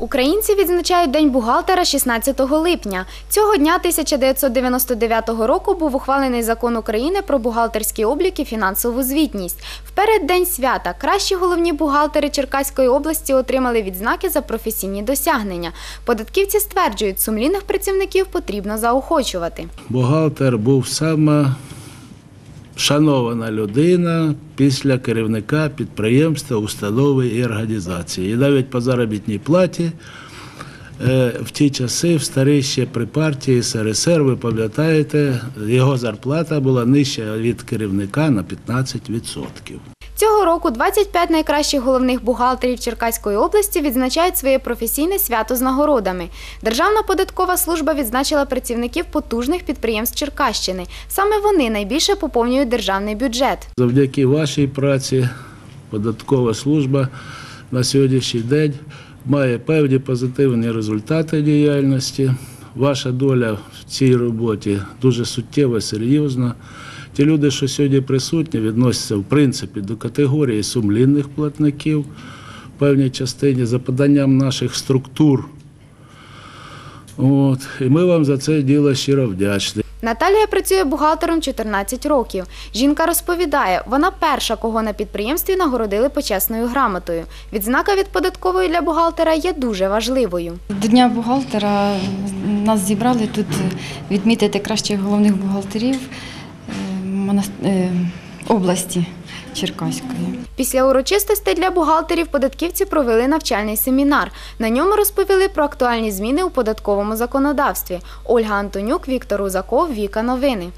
Українці відзначають День бухгалтера 16 липня. Цього дня 1999 року був ухвалений закон України про бухгалтерський облік і фінансову звітність. В переддень свята кращі головні бухгалтери Черкаської області отримали відзнаки за професійні досягнення. Податківці стверджують, сумлінних працівників потрібно заохочувати. Бухгалтер був сама шанована людина після керівника підприємства, установи і організації. І навіть по заробітній платі е, в ті часи, в старі ще при партії СРСР, ви пам'ятаєте, його зарплата була нижча від керівника на 15%. Цього року 25 найкращих головних бухгалтерів Черкаської області відзначають своє професійне свято з нагородами. Державна податкова служба відзначила працівників потужних підприємств Черкащини. Саме вони найбільше поповнюють державний бюджет. Завдяки вашій праці податкова служба на сьогоднішній день має певні позитивні результати діяльності. Ваша доля в цій роботі дуже суттєва, серйозна. Ті люди, що сьогодні присутні, відносяться в принципі до категорії сумлінних платників в певній частині за поданням наших структур. От. І ми вам за це діло щиро вдячні. Наталія працює бухгалтером 14 років. Жінка розповідає, вона перша, кого на підприємстві нагородили почесною грамотою. Відзнака від податкової для бухгалтера є дуже важливою. До Дня бухгалтера нас зібрали тут відмітити кращих головних бухгалтерів е, е, області Черкаської. Після урочистостей для бухгалтерів податківці провели навчальний семінар. На ньому розповіли про актуальні зміни у податковому законодавстві. Ольга Антонюк, Віктор Узаков, Віка Новини.